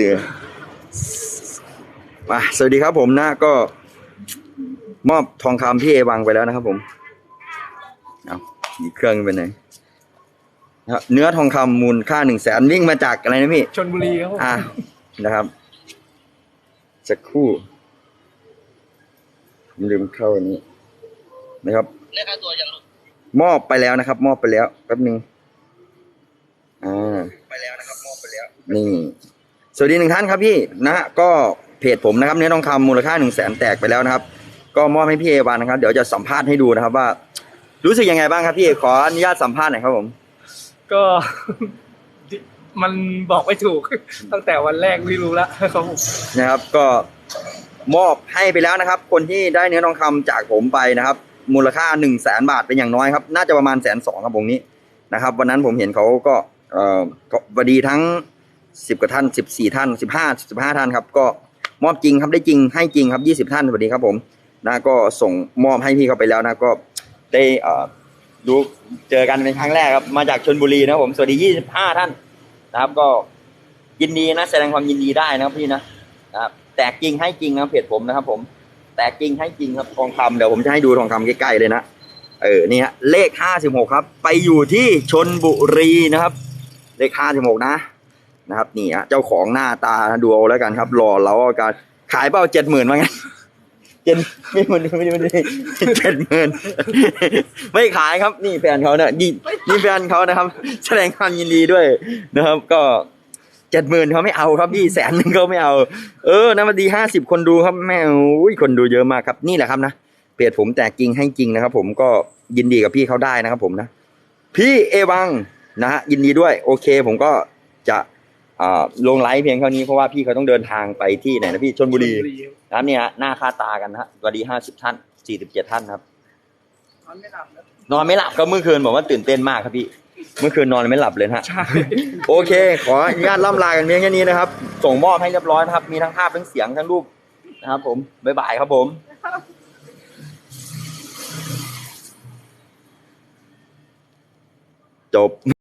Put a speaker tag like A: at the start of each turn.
A: เสือมาสวัสดีครับผมนะก็มอบทองคำพี่เอวังไปแล้วนะครับผมเอาอีกเครื่องเป็นไหนนะครับเนื้อทองคำมูลค่าหนึ่งแสนวิ่งมาจากอะไรนะพี่
B: ชนบุรีครับผม
A: อะนะครับสักครู่ลืมเข้าอันนี้นะครับ
C: เลขค่าตัวยังลูก
A: มอบไปแล้วนะครับ มอบไปแล้วแป๊บหนึ่งอ่า
C: ไปแล้วนะครับมอบไปแล้ว
A: นี่ สวัสดีหนึ่งท่านครับพี่นะฮะก็เพจผมนะครับเนื้อทองคำมูลค่าหนึ่งแสนแตกไปแล้วนะครับ ก็มอบให้พี่เอวานนะครับ เดี๋ยวจะสัมภาษณ์ให้ดูนะครับว่า รู้สึกยังไงบ้างครับพี่ขออนุญาตสัมภาษณ์หน่อยครับผม
B: ก็ มันบอกไม่ถูก ตั้งแต่วันแรกไม่รู้แล้วครับผม
A: นะครับ ก็มอบให้ไปแล้วนะครับ คนที่ได้เนื้อทองคำจากผมไปนะครับ มูลค่าหนึ่งแสนบาทเป็นอย่างน้อยครับ น่าจะประมาณแสนสองครับผมนี้นะครับ วันนั้นผมเห็นเขาก็เอ่อก็สวัสดีทั้ง สิบกว่าท่านสิบสี่ท่านสิบห้าสิบห้าท่านครับ ก็มอบจริงครับได้จริงให้จริงครับยี่สิบท่านสวัสดีครับผมนะก็ส่งมอบให้พี่เขาไปแล้วนะก็ได้เอ่อดูเจอกันเป็นครั้งแรกครับมาจากชนบุรีนะผมสวัสดียี่สิบห้าท่านนะครับก็ยินดีนะแสดงความยินดีได้นะครับพี่นะนะครับแตกจริงให้จริงนะเพจผมนะครับ ผม แตกจริงให้จริงครับทองคำเดี๋ยวผมจะให้ดูทองคำใกล้ๆเลยนะเออนี่ฮะเลขห้าสิบหกครับ ไปอยู่ที่ชนบุรีนะครับ เลขห้าสิบหกนะ นะครับนี่ฮะเจ้าของหน้าตาดูเอาแล้วกันครับรอเราอาการขายเปล่าเจ็ดหมื่นว่าไงเจ็ดไม่ไม่ไม่ไม่ไม่เจ็ดหมื่นไม่ขายครับ นี่แฟนเขาเนี่ยนี่นี่แฟนเขานะครับ แสดงความยินดีด้วยนะครับ ก็เจ็ดหมื่นเขาไม่เอาครับพี่แสนหนึ่งเขาไม่เอา เออนะมาดีห้าสิบคนดูครับแม่อุ้ยคนดูเยอะมากครับ นี่แหละครับนะเพจผมแตกจริงให้จริงนะครับ ผมก็ยินดีกับพี่เขาได้นะครับ ผมนะพี่เอวังนะฮะยินดีด้วย โอเค ผมก็ ลงไลฟ์เพียงเท่านี้เพราะว่าพี่เขาต้องเดินทางไปที่ไหนนะพี่ชนบุรี
B: ชลครับ
A: นะครับเนี่ยฮะหน้าค่าตากันนะฮะสวัสดีห้าสิบท่านสี่สิบเจ็ดท่านครับ
B: นอนไม่หลับแล้ว
A: นอนไม่หลับก็เมื่อคืนบอกว่าตื่นเต้นมากครับพี่ เมื่อคืนนอนไม่หลับเลยนะฮะ
B: ใช่
A: โอเค ขออนุญาตล่ำลากันเพียงแค่นี้นะครับ ส่งมอบให้เรียบร้อยนะครับ มีทั้งภาพทั้งเสียงทั้งรูปนะครับ ผมบ๊ายบายครับผมจบ